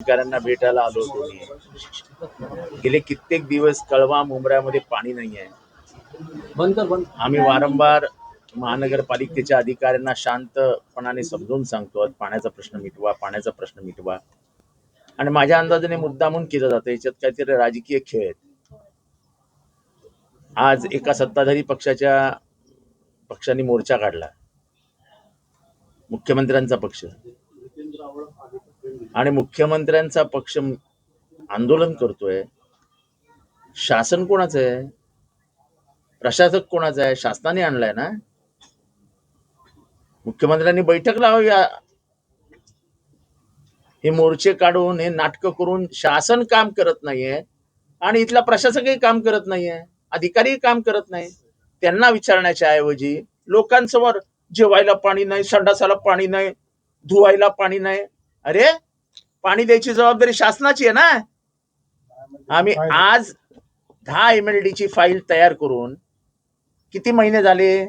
अधिकाऱ्यांना भेटायला आलो होतो मी. गेले कित्येक दिवस कळवा मुंबऱ्यामध्ये पाणी नाही आहे आम्ही वारंवार महानगरपालिकेच्या अधिकाऱ्यांना शांतपणाने समजून सांगतो पाण्याचा प्रश्न मिटवा पाण्याचा प्रश्न मिटवा. आणि माझ्या अंदाजाने मुद्दामून केलं जातं याच्यात काहीतरी राजकीय खेळ आहेत. आज एका सत्ताधारी पक्षाच्या पक्षाने मोर्चा काढला. मुख्यमंत्र्यांचा पक्ष. आणि मुख्यमंत्र्यांचा पक्ष आंदोलन करतोय. शासन कोणाचं आहे? प्रशासक कोणाचा आहे? शासनाने आणलाय ना? मुख्यमंत्र्यांनी बैठक लावावी. हे मोर्चे काढून हे नाटक करून शासन काम करत नाहीये आणि इथला प्रशासकही काम करत नाहीये अधिकारीही काम करत नाही त्यांना विचारण्याच्या ऐवजी लोकांसमोर जेवायला पाणी नाही संडासाला पाणी नाही धुवायला पाणी नाही. अरे पाणी द्यायची जबाबदारी शासनाची आहे ना? आम्ही आज दहा एम एल ची फाईल तयार करून किती महिने झाले?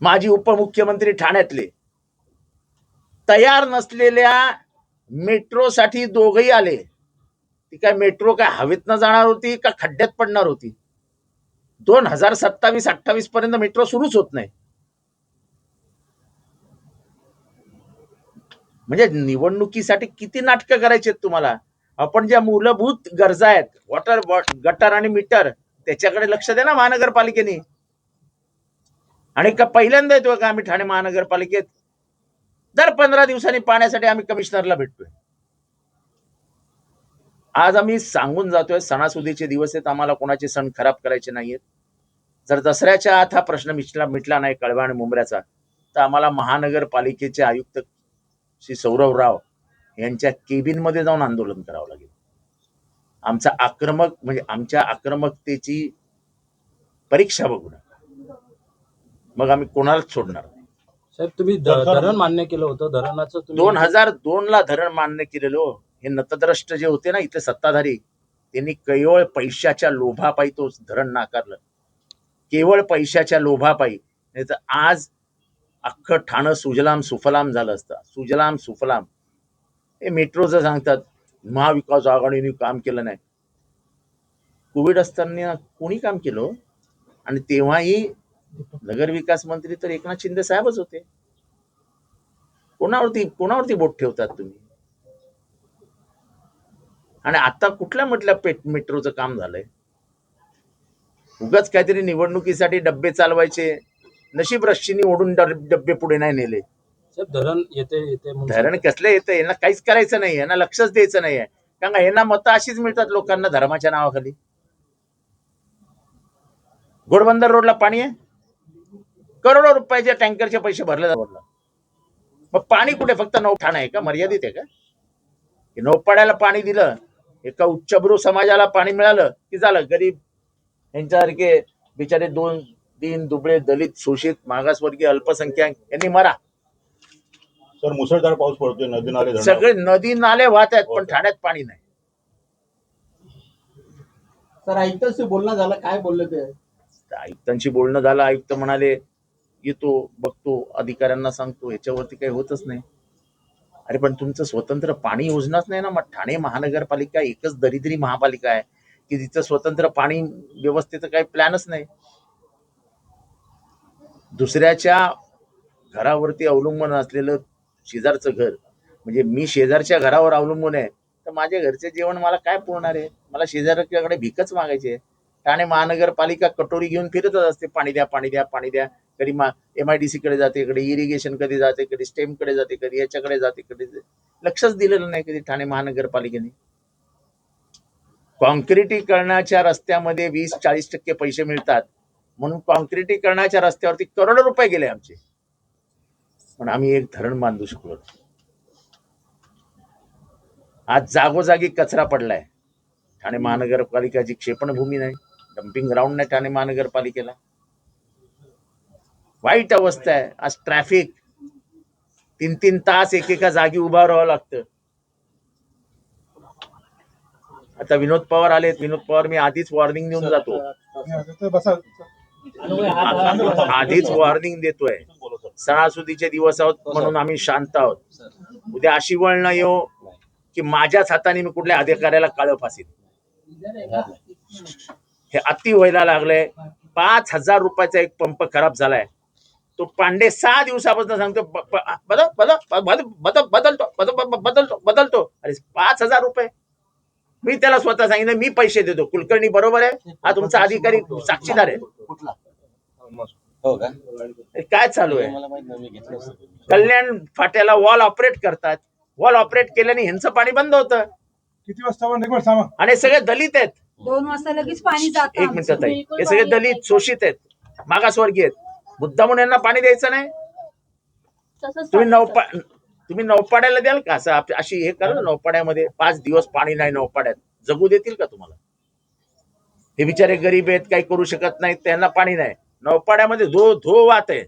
माजी उपमुख्यमंत्री ठाण्यातले. तयार नसलेल्या मेट्रोसाठी दोघही आले. ती काय मेट्रो काय हवेतनं जाणार होती का खड्ड्यात पडणार होती? दोन हजार सत्तावीस अठ्ठावीस पर्यंत मेट्रो सुरूच होत नाही. म्हणजे निवडणुकीसाठी किती नाटकं करायची आहेत तुम्हाला? आपण ज्या मूलभूत गरजा आहेत वॉटर गटर आणि मीटर त्याच्याकडे लक्ष द्या ना महानगरपालिकेने. आणि का पहिल्यांदा येतोय का आम्ही ठाणे महानगरपालिकेत? दर पंधरा दिवसांनी पाण्यासाठी आम्ही कमिशनरला भेटतोय. आज आम्ही सांगून जातोय सणासुदीचे दिवस आहेत आम्हाला कोणाचे सण खराब करायचे नाहीयेत जर दसऱ्याच्या आत हा प्रश्न मिटला मिटला नाही कळवा आणि मुंबऱ्याचा तर आम्हाला महानगरपालिकेचे आयुक्त श्री सौरव राव यांच्या केबिनमध्ये जाऊन आंदोलन करावं लागेल. आमचा आक्रमक म्हणजे आमच्या आक्रमकतेची परीक्षा बघू नका. मग आम्ही कोणालाच सोडणार नाही. साहेब तुम्ही ध- धरण मान्य केलं होतं. धरणाचं तुम्ही दोन हजार दोन ला धरण मान्य केलेलं. हो. हे नतद्रष्ट जे होते ना इथे सत्ताधारी त्यांनी केवळ पैशाच्या लोभापायी तो धरण नाकारलं. केवळ पैशाच्या लोभापायी. नाही तर आज अख्खं ठाणं सुजलाम सुफलाम झालं असतं. सुजलाम सुफलाम. हे मेट्रोचं सांगतात महाविकास आघाडीने काम केलं नाही. कोविड असताना कोणी काम केलं हो? आणि तेव्हाही नगरविकास मंत्री तर एकनाथ शिंदे साहेबच होते. कोणावरती कोणावरती बोट ठेवतात तुम्ही? आणि आता कुठल्या म्हटल्या पेट मेट्रोचं काम झालंय? उगाच काहीतरी निवडणुकीसाठी डब्बे चालवायचे नशीब रश्शीनी ओढून डब- डब्बे पुढे नाही नेले. धरण येते धरण कसलं येतं? यांना काहीच करायचं नाही यांना लक्षच द्यायचं नाहीये. कारण का यांना मतं अशीच मिळतात लोकांना धर्माच्या नावाखाली. घोडबंदर रोडला पाणी आहे? करोडो रुपयाच्या टँकरचे पैसे भरले जातात मग पाणी कुठे? फक्त नौठाणं आहे का? मर्यादित आहे का नौपाड्याला पाणी दिलं एका उच्चभ्रू समाजाला पाणी मिळालं की झालं? गरीब यांच्यासारखे बिचारे दोन दीन दुबळे दलित शोषित मागासवर्गीय अल्पसंख्याक यांनी मरा. सर मुसळधार पाऊस पडतोय नदी नाले धरणावर. सगळे नदी नाले वाहत आहेत पण ठाण्यात पाणी नाही. सर आयुक्तांशी बोलणं झालं काय बोलले ते? तर आयुक्तांशी बोलणं झालं आयुक्त म्हणाले येतो बघतो अधिकाऱ्यांना सांगतो याच्यावरती काही होतच नाही. अरे पण तुमचं स्वतंत्र पाणी योजनाच नाही ना मग ठाणे महानगरपालिका एकच दरिद्री महापालिका आहे की तिचं स्वतंत्र पाणी व्यवस्थेचं काही प्लॅनच नाही. दुसऱ्याच्या घरावरती अवलंबून असलेलं शेजारचं घर म्हणजे मी शेजारच्या घरावर अवलंबून आहे तर माझ्या घरचे जेवण मला काय पुरणार आहे? मला शेजारच्याकडे भीकच मागायची आहे. ठाणे महानगरपालिका कटोरी घेऊन फिरतच असते पाणी द्या पाणी द्या पाणी द्या. कधी एम आय डी सी कडे जाते कधी इरिगेशन कधी जाते कधी स्टेमकडे जाते कधी याच्याकडे जाते कधी लक्षच दिलेलं नाही कधी ठाणे महानगरपालिकेने. कॉन्क्रिटीकरणाच्या रस्त्यामध्ये वीस चाळीस टक्के पैसे मिळतात. म्हणून कॉन्क्रिटीकरणाच्या रस्त्यावरती करोडो रुपये गेले आमचे पण आम्ही एक धरण बांधू शकलो आज जागोजागी कचरा पडलाय ठाणे महानगरपालिकाची क्षेपणभूमी नाही डम्पिंग ग्राउंड नाही ठाणे महानगरपालिकेला वाईट अवस्था आहे आज ट्रॅफिक तीन तीन तास एकेका जागी उभा राहावं लागतं आता विनोद पवार आलेत विनोद पवार मी आधीच वॉर्निंग देऊन जातो आधीच वॉर्निंग देतोय. सणासुदीचे दिवस आहोत हो, म्हणून आम्ही शांत आहोत. उद्या अशी वेळ न येऊ की माझ्याच हाताने मी कुठल्या अधिकाऱ्याला काळं फासीन. हे अति व्हायला लागलंय. पाच हजार रुपयाचा एक पंप खराब झालाय. तो पांडे सहा दिवसापासून सांगतो बदल बदल बदल बदल बदलतो बदल बदल- बदलतो बदलतो. अरे पाच हजार रुपये. मी त्याला स्वतः सांगितलं मी पैसे देतो. कुलकर्णी बरोबर आहे. हा तुमचा अधिकारी साक्षीदार आहे. हो का? काय चालू आहे. कल्याण फाट्याला वॉल ऑपरेट करतात. वॉल ऑपरेट केल्याने ह्यांचं पाणी बंद होतं. किती वाजता आणि सगळे दलित आहेत. दोन वाजता लगेच पाणी जातं एक आमचं. मिनिट ताई. हे सगळे दलित शोषित आहेत. मागासवर्गीय आहेत. मुद्दा म्हणून यांना पाणी द्यायचं नाही. तुम्ही चालतं. तुम्ही नौपाड्याला द्याल का? असं अशी हे करा नौपाड्यामध्ये पाच दिवस पाणी नाही नौपाड्यात. जगू देतील का तुम्हाला? हे बिचारे गरीब आहेत काही करू शकत नाहीत त्यांना पाणी नाही. नौपाड्यामध्ये धो धो वात आहे.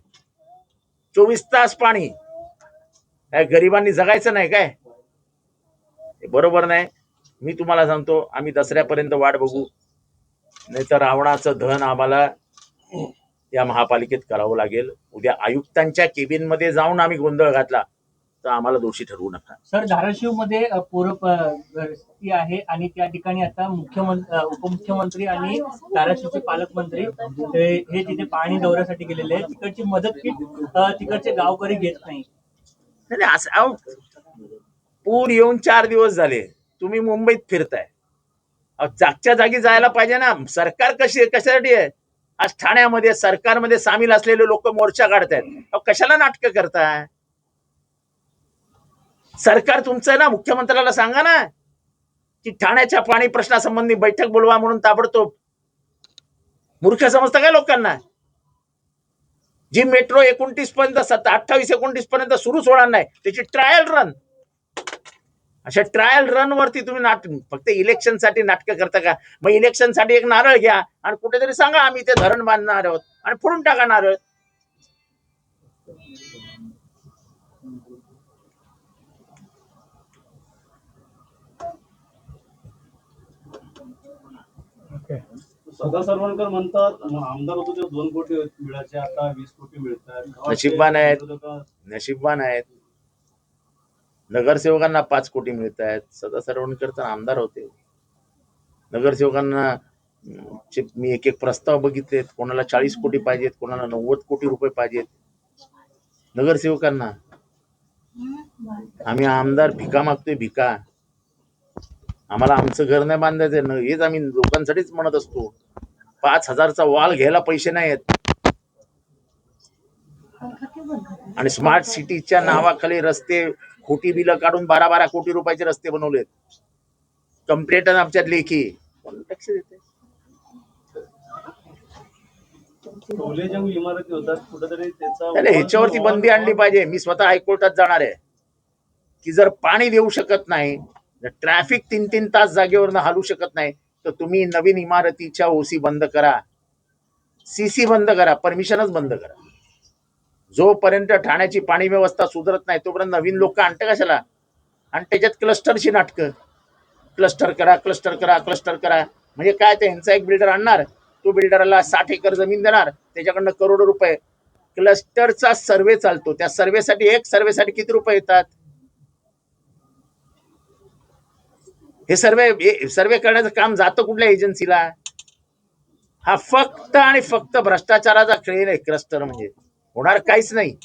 चोवीस तास पाणी. काय गरिबांनी जगायचं नाही काय? बरोबर नाही. मी तुम्हाला सांगतो आम्ही दसऱ्यापर्यंत वाट बघू. नाही तर रावणाचं धन आम्हाला या महापालिकेत करावं लागेल. उद्या आयुक्तांच्या केबिनमध्ये जाऊन आम्ही गोंधळ घातला. तर आम्हाला दोषी ठरवू नका. सर धाराशिवमध्ये पूर परिस्थिती आहे आणि त्या ठिकाणी आता मुख्यमंत्री उपमुख्यमंत्री आणि धाराशिवचे पालकमंत्री हे हे तिथे पाणी दौऱ्यासाठी गेलेले आहेत तिकडची मदत किट तिकडचे गावकरी घेत नाही. असं पूर येऊन चार दिवस झाले. तुम्ही मुंबईत फिरताय. जागच्या जागी जायला पाहिजे ना. सरकार कशी कशासाठी आहे? आज ठाण्यामध्ये सरकारमध्ये सामील असलेले लोक मोर्चा काढतायत. कशाला नाटकं करताय? सरकार तुमचं आहे ना मुख्यमंत्र्याला सांगा ना की ठाण्याच्या पाणी प्रश्नासंबंधी बैठक बोलवा म्हणून ताबडतोब. मूर्ख समजतं काय लोकांना? जी मेट्रो एकोणतीस पर्यंत अठ्ठावीस एकोणतीस पर्यंत सुरूच होणार नाही त्याची ट्रायल रन अशा ट्रायल रन वरती तुम्ही नाट फक्त इलेक्शनसाठी नाटकं करता का? मग इलेक्शनसाठी एक नारळ घ्या आणि कुठेतरी सांगा आम्ही ते धरण बांधणार आहोत आणि फोडून टाका नारळ. सदा सरवणकर म्हणतात आमदार होतो तेव्हा दोन कोटी मिळायचे आता वीस कोटी मिळतात. नशीबवान आहेत. नशीबवान आहेत. नगरसेवकांना पाच कोटी मिळत आहेत सदा सरवणकर तर आमदार होते. नगरसेवकांना अं, चे मी एक एक प्रस्ताव बघितलेत. कोणाला चाळीस कोटी पाहिजेत कोणाला नव्वद कोटी रुपये पाहिजेत. नगरसेवकांना. आम्ही आमदार भिका मागतोय भिका. आम्हाला आमचं घर नाही बांधायचंय न हेच आम्ही लोकांसाठीच म्हणत असतो. पाच हजारचा वॉल घ्यायला पैसे नाही आहेत. आणि स्मार्ट सिटीच्या नावाखाली रस्ते खोटी बिलं काढून बारा बारा कोटी रुपयाचे रस्ते बनवलेत. कंप्लेंट आमच्यात लेखी. देते ह्याच्यावरती बंदी आणली पाहिजे. मी स्वतः हायकोर्टात जाणार आहे. की जर पाणी देऊ शकत नाही ट्रॅफिक तीन तीन तास जागेवरनं हलू शकत नाही तर तुम्ही नवीन इमारतीच्या ओसी बंद करा. सीसी बंद करा परमिशनच बंद करा. जोपर्यंत ठाण्याची पाणी व्यवस्था सुधारत नाही तोपर्यंत नवीन लोक आणते कशाला? आणि त्याच्यात क्लस्टरची नाटकं. क्लस्टर करा क्लस्टर करा क्लस्टर करा. म्हणजे काय ते ह्यांचा एक बिल्डर आणणार. तो बिल्डरला साठ एकर जमीन देणार. त्याच्याकडनं करोडो रुपये. क्लस्टरचा सर्वे चालतो. त्या सर्वेसाठी एक सर्वेसाठी किती रुपये येतात? हे सर्वे सर्वे करण्याचं काम जातं कुठल्या एजन्सीला हा फक्त आणि फक्त भ्रष्टाचाराचा खेळ आहे क्लस्टर म्हणजे. होणार काहीच नाही.